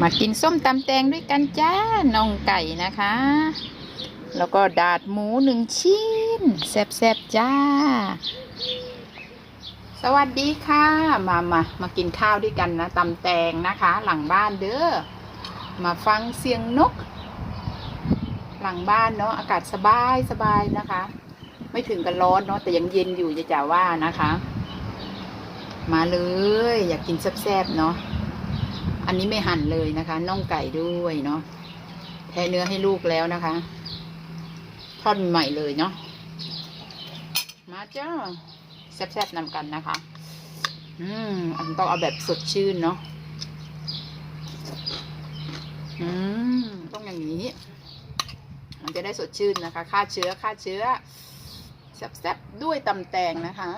มากินส้มตำแตงด้วยกันจ้าน่องไก่นะคะ แล้วก็ดาดหมูหนึ่งชิ้นแซ่บๆจ้า สวัสดีค่ะ มามามากินข้าวด้วยกันนะตำแตงนะคะ หลังบ้านเด้อมาฟังเสียงนก หลังบ้านเนาะอากาศสบายสบายนะคะ ไม่ถึงกับร้อนเนาะแต่ยังเย็นอยู่จะจ่าว่านะคะ มาเลย อยากกินแซ่บๆเนาะ อันนี้ไม่หั่นเลยนะคะน่องไก่ด้วยเนาะแทะเนื้อให้ลูกแล้วนะคะ ทอดใหม่เลยเนาะมาจ้าแซ่บๆนำกันนะคะ อืมอันต้องเอาแบบสดชื่นเนาะอืมต้องอย่างนี้ มันจะได้สดชื่นนะคะฆ่าเชื้อฆ่าเชื้อแซ่บๆด้วยตำแตงนะคะ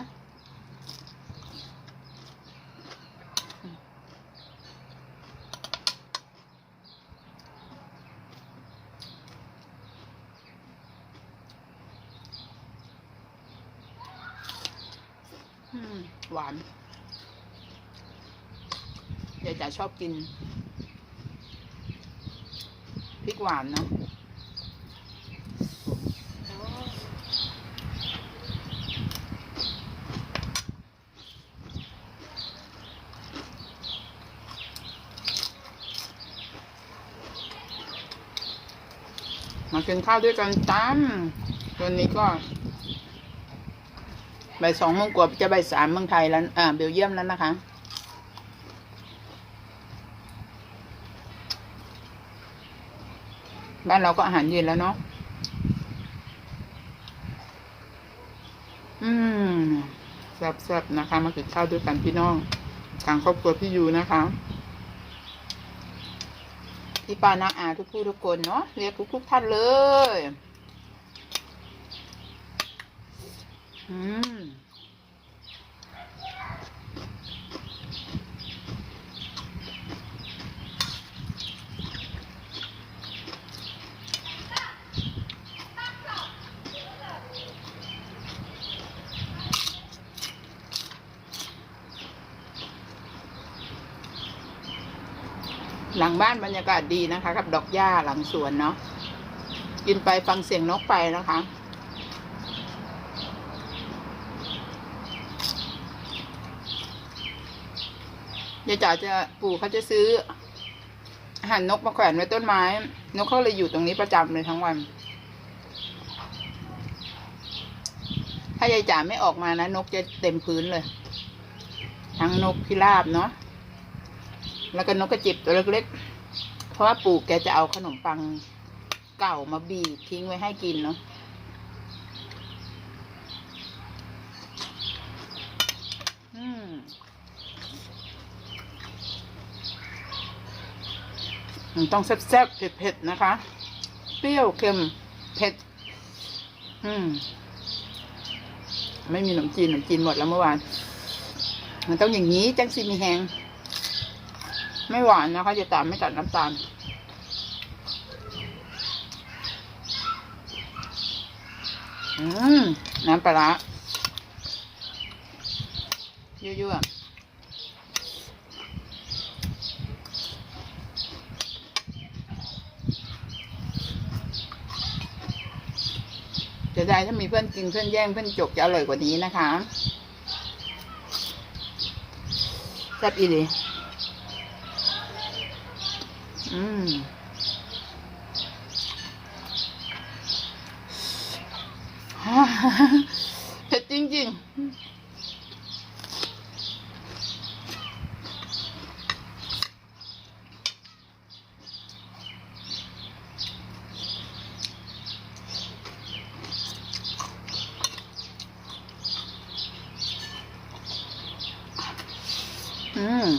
อืม หวานเดี๋ยจ๋าชอบกินพริกหวานนะมากินข้าวด้วยกันจ้ามวันนี้ก็ ใบสองโมงกว่าจะใบสามเมืองไทยแล้วอ่าเบลเยียมแล้วนะคะบ้านเราก็อาหารเย็นแล้วเนาะอืมแซ่บๆนะคะ มากินข้าวด้วยกันพี่น้องทางครอบครัวพี่ยูนะคะพี่ปานาอาทุกผู้ทุกคนเนาะเรียกทุกๆท่านเลย อืมหลังบ้านบรรยากาศดีนะคะ กับดอกหญ้าหลังสวนเนาะกินไปฟังเสียงนกไปนะคะ ยายจ๋าจะปู่เขาจะซื้ออาหารนกมาแขวนไว้ต้นไม้ นกเขาเลยอยู่ตรงนี้ประจำเลยทั้งวัน ถ้ายายจ๋าไม่ออกมานะนกจะเต็มพื้นเลย ทั้งนกพิราบเนาะแล้วก็นกกระจิบตัวเล็กๆเพราะว่าปู่แกจะเอาขนมปังเก่ามาบีบทิ้งไว้ให้กินเนาะ อืม มัน ต้องแซ่บๆเผ็ดๆนะคะ เปรี้ยวเค็มเผ็ด อืม ไม่มีขนมจีนขนมจีนหมดแล้วเมื่อวาน มันต้องอย่างนี้จังซีมีแหง ไม่หวานนะคะจะตามไม่ตัดน้ำตาลอืม น้ำปลาร้ายั่วๆ จะได้ถ้ามีเพื่อนกินเพื่อนแย่งเพื่อนจกจะอร่อยกว่านี้นะคะแซ่บอีดีอืมเผ็ดจริงๆ อืม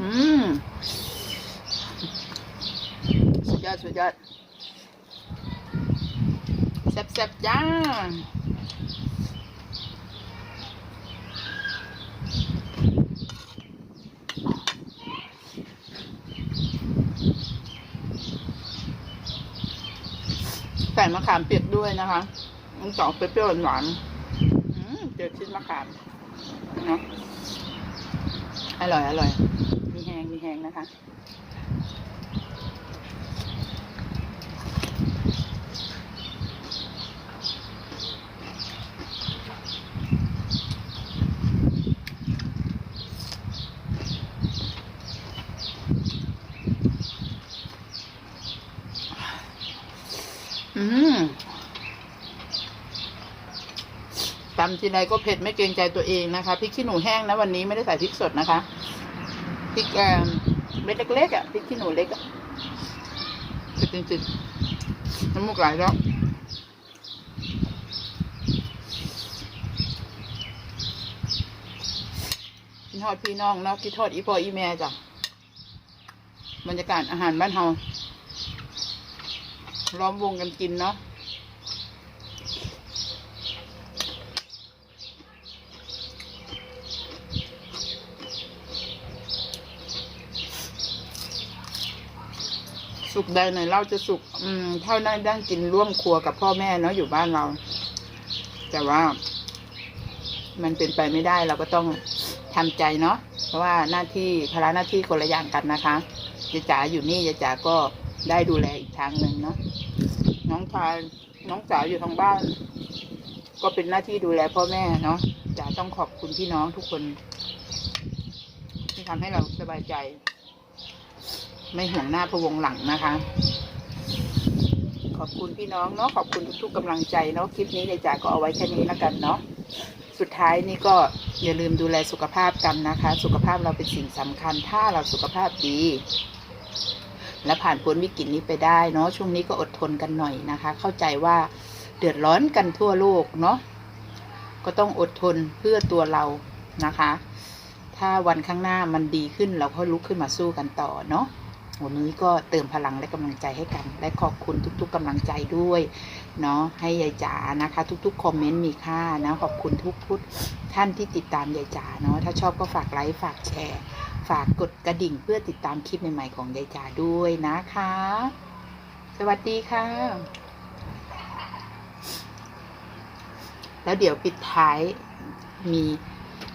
อืมสุดยอดสุดยอดแซ่บๆจ้า มะขามเปียกด้วยนะคะมันจะออกเปรี้ยวหวานเจอชิ้นมะขามเนาะอร่อยอร่อย มีแหงมีแหงนะคะ อืมตำ ทีไรก็เผ็ดไม่เกรงใจตัวเองนะคะพริกขี้หนูแห้งนะวันนี้ไม่ได้ใส่พริกสดนะคะพริกเออเม็ดเล็กๆอะพริกขี้หนูเล็กอะเผ็ดจริงๆน้ำมูกไหลแล้วกินทอดพี่น้องเนาะกินทอดอีพออีแม่จ้ะบรรยากาศอาหารบ้านเฮาล้อมวงกันกินเนาะ สุกใดหน่ยเราจะสุกอืมเท่านั้นได้กินร่วมครัวกับพ่อแม่เนาะอยู่บ้านเรา แต่ว่า มันเป็นไปไม่ได้เราก็ต้องทำใจเนาะเพราะว่าหน้าที่ภาระหน้าที่คนละอย่างกันนะคะยายจ๋าอยู่นี่ยายจ๋าก็ได้ดูแลอีกทางหนึ่งเนาะน้องชายน้องสาวอยู่ทางบ้าน ก็เป็นหน้าที่ดูแลพ่อแม่เนาะจ๋าต้องขอบคุณพี่น้องทุกคน ที่ทำให้เราสบายใจ ไม่ห่วงหน้าพะวงหลังนะคะ ขอบคุณพี่น้องเนาะขอบคุณทุกๆกำลังใจเนาะคลิปนี้ยายจ๋าก็เอาไว้แค่นี้แล้วกันเนาะสุดท้ายนี่ก็อย่าลืมดูแลสุขภาพกันนะคะ สุขภาพเราเป็นสิ่งสำคัญ ถ้าเราสุขภาพดี และผ่านพ้นวิกฤตนี้ไปได้เนาะช่วงนี้ก็อดทนกันหน่อยนะคะ เข้าใจว่าเดือดร้อนกันทั่วโลกเนาะก็ต้องอดทนเพื่อตัวเรานะคะ ถ้าวันข้างหน้ามันดีขึ้นเราก็ลุกขึ้นมาสู้กันต่อเนาะ วันนี้ก็เติมพลังและกำลังใจให้กัน และขอบคุณทุก ๆกำลังใจด้วยเนาะให้ยายจ๋านะคะ ทุกๆคอมเมนต์มีค่านะขอบคุณทุกๆท่านที่ติดตามยายจ๋าเนาะถ้าชอบก็ฝากไลค์ฝากแชร์ ฝากกดกระดิ่งเพื่อติดตามคลิปใหม่ๆของยายจ๋าด้วยนะคะ สวัสดีค่ะ แล้วเดี๋ยวปิดท้ายมี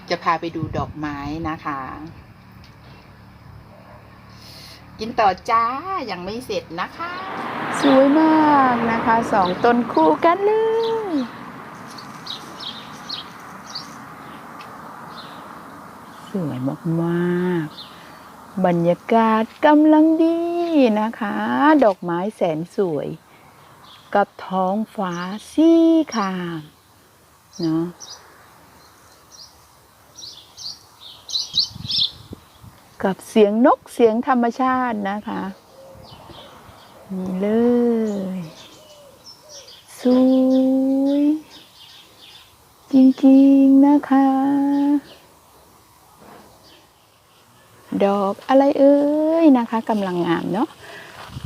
จะพาไปดูดอกไม้นะคะ กินต่อจ้ายังไม่เสร็จนะคะ สวยมากนะคะสองต้นคู่กันเลยสวยมากๆ บรรยากาศกำลังดีนะคะ ดอกไม้แสนสวย กับท้องฟ้าสีขาวเนาะ กับเสียงนกเสียงธรรมชาตินะคะนี่เลยสวยจริงๆนะคะ ดอกอะไรเอ่ยนะคะกำลังงามเนาะ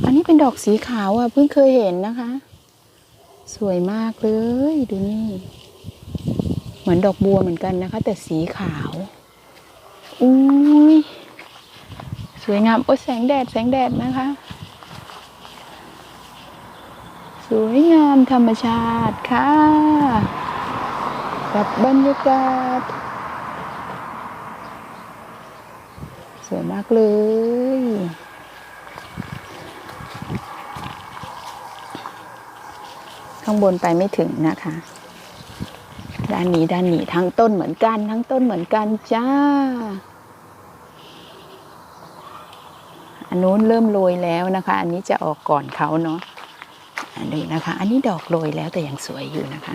อันนี้เป็นดอกสีขาวอะเพิ่งเคยเห็นนะคะ สวยมากเลยดูนี่ เหมือนดอกบัวเหมือนกันนะคะ แต่สีขาวอุ้ย สวยงาม โอ้แสงแดด แสงแดดนะคะ สวยงามธรรมชาติค่ะกับบรรยากาศ สวยมากเลยข้างบนไปไม่ถึงนะคะ ด้านนี้ด้านนี้ทั้งต้นเหมือนกัน ทั้งต้นเหมือนกันจ้า อั นนู้นเริ่มโรยแล้วนะคะ อันนี้จะออกก่อนเขาเนาะอันนี้นะคะ อันนี้ดอกโรยแล้วแต่ยังสวยอยู่นะคะ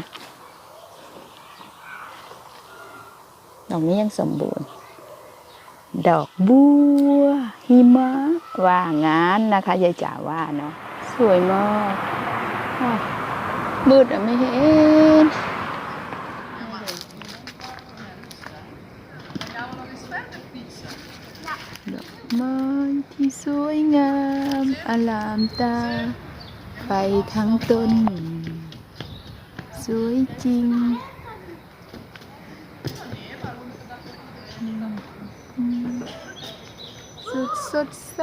ดอกนี้ยังสมบูรณ์ ดอกบัวหิมะว่างานนะคะยายจ๋าว่าเนาะสวยมากอ้าวมืดอะไม่เห็น ดอกไม้ ที่สวยงามอลามตา ไปทั้งต้น สวยจริงสุดสดใส